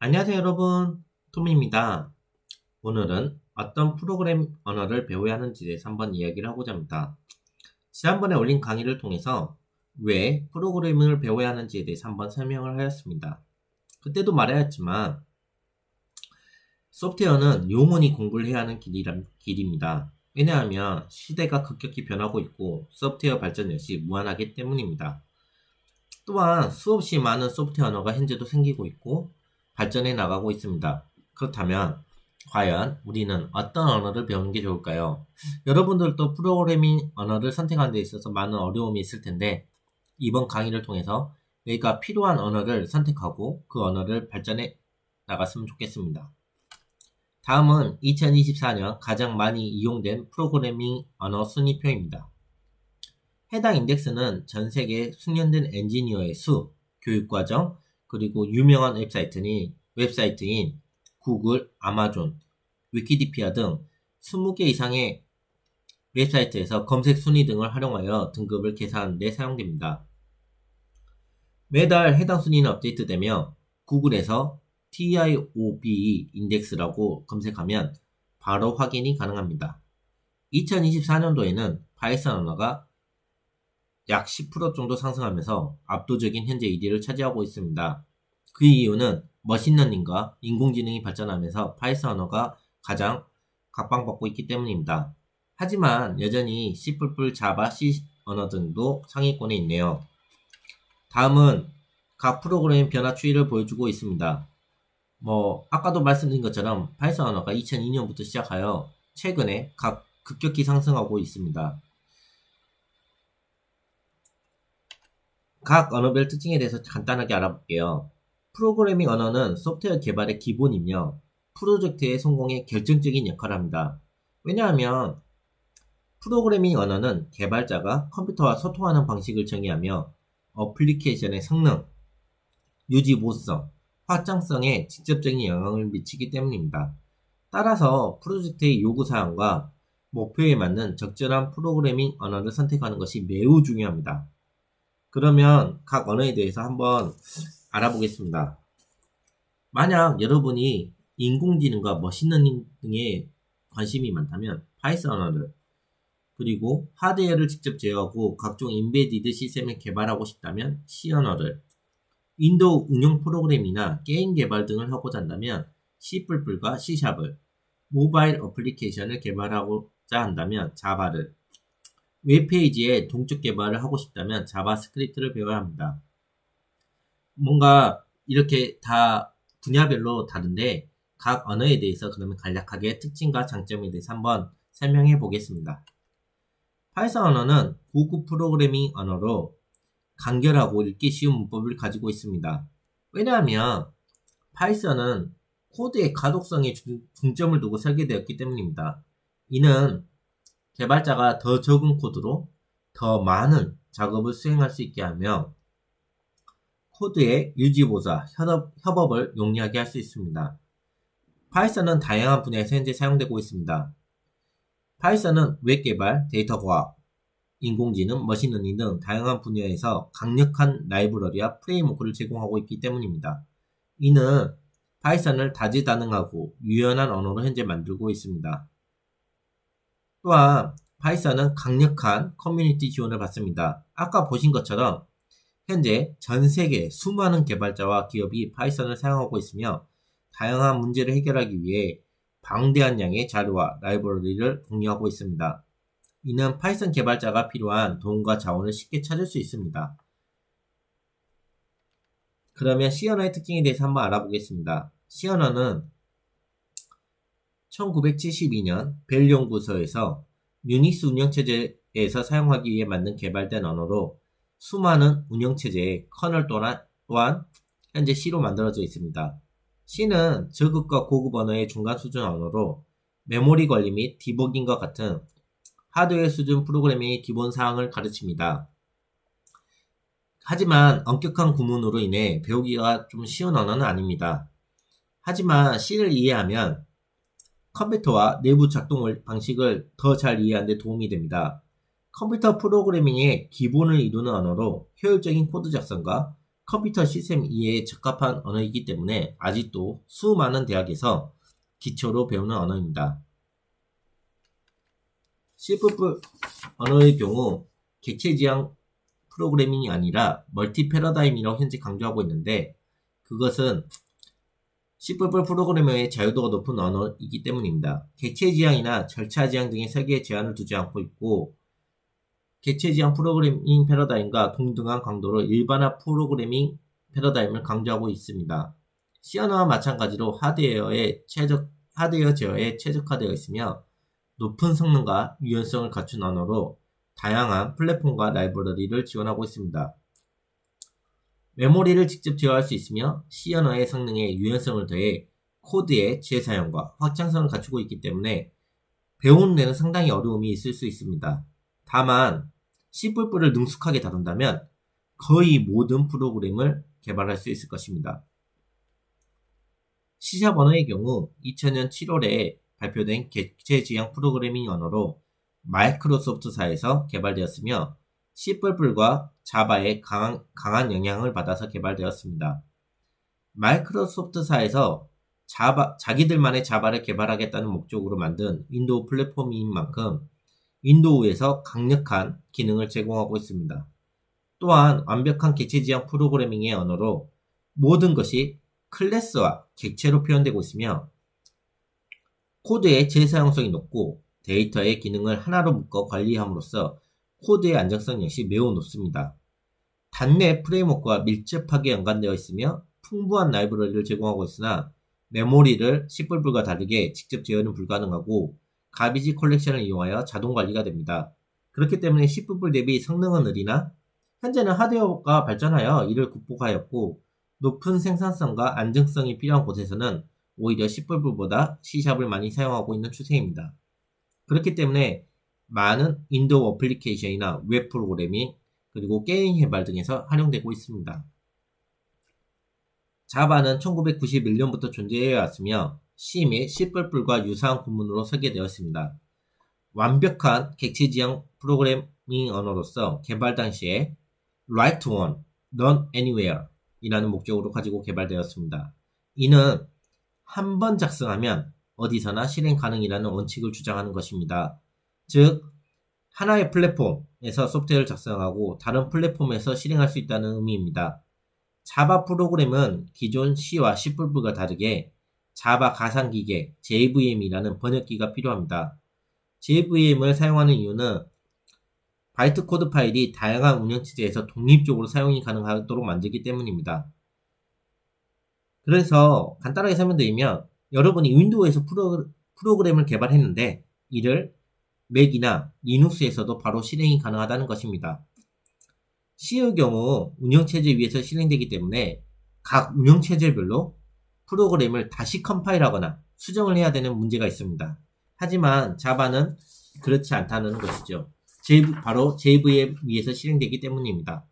안녕하세요 여러분. 톰입니다. 오늘은 어떤 프로그램 언어를 배워야 하는지에 대해서 한번 이야기를 하고자 합니다. 지난번에 올린 강의를 통해서 왜 프로그래밍을 배워야 하는지에 대해서 한번 설명을 하였습니다. 그때도 말하였지만 소프트웨어는 영원히 공부를 해야 하는 길이란, 길입니다. 왜냐하면 시대가 급격히 변하고 있고 소프트웨어 발전 역시 무한하기 때문입니다. 또한 수없이 많은 소프트웨어 언어가 현재도 생기고 있고 발전해 나가고 있습니다. 그렇다면 과연 우리는 어떤 언어를 배우는 게 좋을까요? 여러분들도 프로그래밍 언어를 선택하는 데 있어서 많은 어려움이 있을 텐데 이번 강의를 통해서 내가 필요한 언어를 선택하고 그 언어를 발전해 나갔으면 좋겠습니다. 다음은 2024년 가장 많이 이용된 프로그래밍 언어 순위표입니다. 해당 인덱스는 전 세계 숙련된 엔지니어의 수, 교육과정, 그리고 유명한 웹사이트니 웹사이트인 구글, 아마존, 위키디피아 등 20개 이상의 웹사이트에서 검색 순위 등을 활용하여 등급을 데 사용됩니다. 매달 해당 순위는 업데이트되며 구글에서 TIOB 인덱스라고 검색하면 바로 확인이 가능합니다. 2024년도에는 파이썬 언어가 약 10% 정도 상승하면서 압도적인 현재 1위를 차지하고 있습니다. 그 이유는 머신러닝과 인공지능이 발전하면서 파이썬 언어가 가장 각광받고 있기 때문입니다. 하지만 여전히 C++, 자바, C 언어 등도 상위권에 있네요. 다음은 각 프로그램 변화 추이를 보여주고 있습니다. 뭐 아까도 말씀드린 것처럼 파이썬 언어가 2002년부터 시작하여 최근에 각 급격히 상승하고 있습니다. 각 언어별 특징에 대해서 간단하게 알아볼게요. 프로그래밍 언어는 소프트웨어 개발의 기본이며 프로젝트의 성공에 결정적인 역할을 합니다. 왜냐하면 프로그래밍 언어는 개발자가 컴퓨터와 소통하는 방식을 정의하며 어플리케이션의 성능, 유지 보수성, 확장성에 직접적인 영향을 미치기 때문입니다. 따라서 프로젝트의 요구사항과 목표에 맞는 적절한 프로그래밍 언어를 선택하는 것이 매우 중요합니다. 그러면 각 언어에 대해서 한번 알아보겠습니다. 만약 여러분이 인공지능과 머신러닝 등에 관심이 많다면 파이썬 언어를 그리고 하드웨어를 직접 제어하고 각종 인베디드 시스템을 개발하고 싶다면 C 언어를 윈도우 운영 프로그램이나 게임 개발 등을 하고자 한다면 C++과 C샵을 모바일 어플리케이션을 개발하고자 한다면 자바를 웹페이지에 동적 개발을 하고 싶다면 자바스크립트를 배워야 합니다. 뭔가 이렇게 다 분야별로 다른데 각 언어에 대해서 그러면 간략하게 특징과 장점에 대해서 한번 설명해 보겠습니다. 파이썬 언어는 고급 프로그래밍 언어로 간결하고 읽기 쉬운 문법을 가지고 있습니다. 왜냐하면 파이썬은 코드의 가독성에 중점을 두고 설계되었기 때문입니다. 이는 개발자가 더 적은 코드로 더 많은 작업을 수행할 수 있게 하며 코드의 유지보사, 협업, 협업 을 용이하게 할 수 있습니다. 파이썬은 다양한 분야에서 현재 사용되고 있습니다. 파이썬은 웹 개발, 데이터 과학, 인공지능, 머신러닝 등 다양한 분야에서 강력한 라이브러리와 프레임워크를 제공하고 있기 때문입니다. 이는 파이썬을 다재다능하고 유연한 언어로 현재 만들고 있습니다. 또한 파이썬은 강력한 커뮤니티 지원을 받습니다. 아까 보신 것처럼 현재 전 세계 수많은 개발자와 기업이 파이썬을 사용하고 있으며 다양한 문제를 해결하기 위해 방대한 양의 자료와 라이브러리를 공유하고 있습니다. 이는 파이썬 개발자가 필요한 돈과 자원을 쉽게 찾을 수 있습니다. 그러면 언어의 특징에 대해서 한번 알아보겠습니다. 언어는 1972년 벨 연구소에서 유닉스 운영체제에서 사용하기 위해 만든 개발된 언어로 수많은 운영체제의 커널 또한, 현재 C로 만들어져 있습니다. C는 저급과 고급 언어의 중간 수준 언어로 메모리 관리 및 디버깅과 같은 하드웨어 수준 프로그래밍의 기본 사항을 가르칩니다. 하지만 엄격한 구문으로 인해 배우기가 좀 쉬운 언어는 아닙니다. 하지만 C를 이해하면 컴퓨터와 내부 작동 방식을 더 잘 이해하는 데 도움이 됩니다. 컴퓨터 프로그래밍의 기본을 이루는 언어로 효율적인 코드 작성과 컴퓨터 시스템 이해에 적합한 언어이기 때문에 아직도 수많은 대학에서 기초로 배우는 언어입니다. C++ 언어의 경우 객체 지향 프로그래밍이 아니라 멀티 패러다임이라고 현재 강조하고 있는데 그것은 C++ 프로그래머의 자유도가 높은 언어이기 때문입니다. 객체 지향이나 절차 지향 등의 설계에 제한을 두지 않고 있고 객체 지향 프로그래밍 패러다임과 동등한 강도로 일반화 프로그래밍 패러다임을 강조하고 있습니다. C 언어와 마찬가지로 하드웨어에 최적, 하드웨어 제어에 최적화되어 있으며 높은 성능과 유연성을 갖춘 언어로 다양한 플랫폼과 라이브러리를 지원하고 있습니다. 메모리를 직접 제어할 수 있으며 C 언어의 성능에 유연성을 더해 코드의 재사용과 확장성을 갖추고 있기 때문에 배우는 데는 상당히 어려움이 있을 수 있습니다. 다만 C++를 능숙하게 다룬다면 거의 모든 프로그램을 개발할 수 있을 것입니다. C샵 언어의 경우 2000년 7월에 발표된 객체 지향 프로그래밍 언어로 마이크로소프트사에서 개발되었으며 C++과 자바의 강한, 강한 영향을 받아서 개발되었습니다. 마이크로소프트사에서 자바, 자기들만의 자바를 개발하겠다는 목적으로 만든 윈도우 플랫폼인 만큼 윈도우에서 강력한 기능을 제공하고 있습니다. 또한 완벽한 객체 지향 프로그래밍의 언어로 모든 것이 클래스와 객체로 표현되고 있으며 코드의 재사용성이 높고 데이터의 기능을 하나로 묶어 관리함으로써 코드의 안정성 역시 매우 높습니다. 단내 프레임워크와 밀접하게 연관되어 있으며 풍부한 라이브러리를 제공하고 있으나 메모리를 C++과 다르게 직접 제어는 불가능하고 가비지 컬렉션을 이용하여 자동 관리가 됩니다. 그렇기 때문에 C++ 대비 성능은 느리나 현재는 하드웨어가 발전하여 이를 극복하였고 높은 생산성과 안정성이 필요한 곳에서는 오히려 C++보다 C샵을 많이 사용하고 있는 추세입니다. 그렇기 때문에 많은 인도우 어플리케이션이나 웹 프로그래밍 그리고 게임 개발 등에서 활용되고 있습니다. 자바는 1991년부터 존재해 왔으며 C 및 C++과 유사한 구문으로 설계되었습니다. 완벽한 객체 지향 프로그래밍 언어로서 개발 당시에 Write to One, Run Anywhere 이라는 목적으로 가지고 개발되었습니다. 이는 한 번 작성하면 어디서나 실행 가능이라는 원칙을 주장하는 것입니다. 즉, 하나의 플랫폼에서 소프트웨어를 작성하고 다른 플랫폼에서 실행할 수 있다는 의미입니다. 자바 프로그램은 기존 C와 C++가 다르게 자바 가상기계 JVM이라는 번역기가 필요합니다. JVM을 사용하는 이유는 바이트 코드 파일이 다양한 운영체제에서 독립적으로 사용이 가능하도록 만들기 때문입니다. 그래서 간단하게 설명드리면 여러분이 윈도우에서 프로, 프로그램을 개발했는데 이를 맥이나 리눅스에서도 바로 실행이 가능하다는 것입니다. C의 경우 운영체제 위에서 실행되기 때문에 각 운영체제별로 프로그램을 다시 컴파일하거나 수정을 해야 되는 문제가 있습니다. 하지만 자바는 그렇지 않다는 것이죠. 바로 JVM 위에서 실행되기 때문입니다.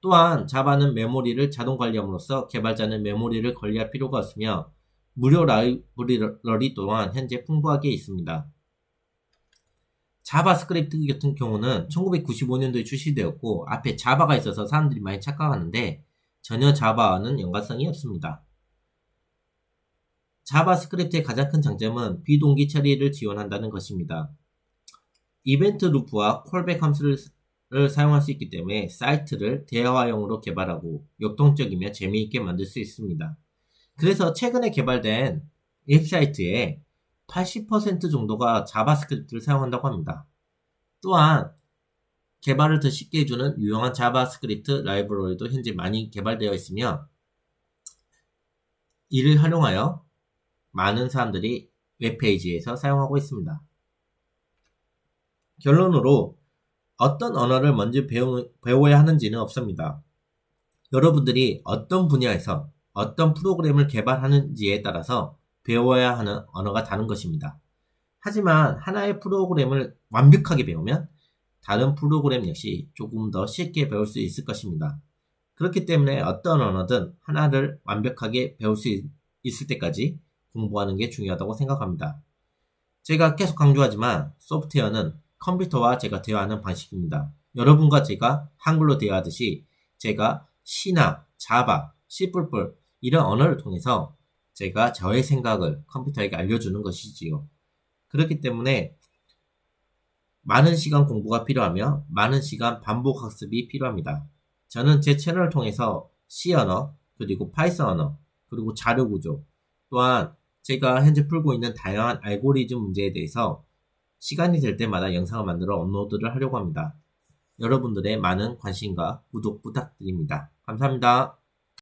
또한 자바는 메모리를 자동 관리함으로써 개발자는 메모리를 관리할 필요가 없으며 무료 라이브러리 또한 현재 풍부하게 있습니다. 자바스크립트 같은 경우는 1995년도에 출시되었고 앞에 자바가 있어서 사람들이 많이 착각하는데 전혀 자바와는 연관성이 없습니다. 자바스크립트의 가장 큰 장점은 비동기 처리를 지원한다는 것입니다. 이벤트 루프와 콜백 함수를 사용할 수 있기 때문에 사이트를 대화용으로 개발하고 역동적이며 재미있게 만들 수 있습니다. 그래서 최근에 개발된 웹사이트의 80% 정도가 자바스크립트를 사용한다고 합니다. 또한 개발을 더 쉽게 해주는 유용한 자바스크립트 라이브러리도 현재 많이 개발되어 있으며 이를 활용하여 많은 사람들이 웹페이지에서 사용하고 있습니다. 결론으로 어떤 언어를 먼저 배우, 배워야 하는지는 없습니다. 여러분들이 어떤 분야에서 어떤 프로그램을 개발하는지에 따라서 배워야 하는 언어가 다른 것입니다. 하지만 하나의 프로그램을 완벽하게 배우면 다른 프로그램 역시 조금 더 쉽게 배울 수 있을 것입니다. 그렇기 때문에 어떤 언어든 하나를 완벽하게 배울 수 있을 때까지 공부하는 게 중요하다고 생각합니다. 제가 계속 강조하지만 소프트웨어는 컴퓨터와 제가 대화하는 방식입니다. 여러분과 제가 한글로 대화하듯이 제가 C나 자바, C++ 이런 언어를 통해서 제가 저의 생각을 컴퓨터에게 알려주는 것이지요. 그렇기 때문에 많은 시간 공부가 필요하며 많은 시간 반복 학습이 필요합니다. 저는 제 채널을 통해서 C 언어, 그리고 파이썬 언어, 그리고 자료 구조, 또한 제가 현재 풀고 있는 다양한 알고리즘 문제에 대해서 시간이 될 때마다 영상을 만들어 업로드를 하려고 합니다. 여러분들의 많은 관심과 구독 부탁드립니다. 감사합니다.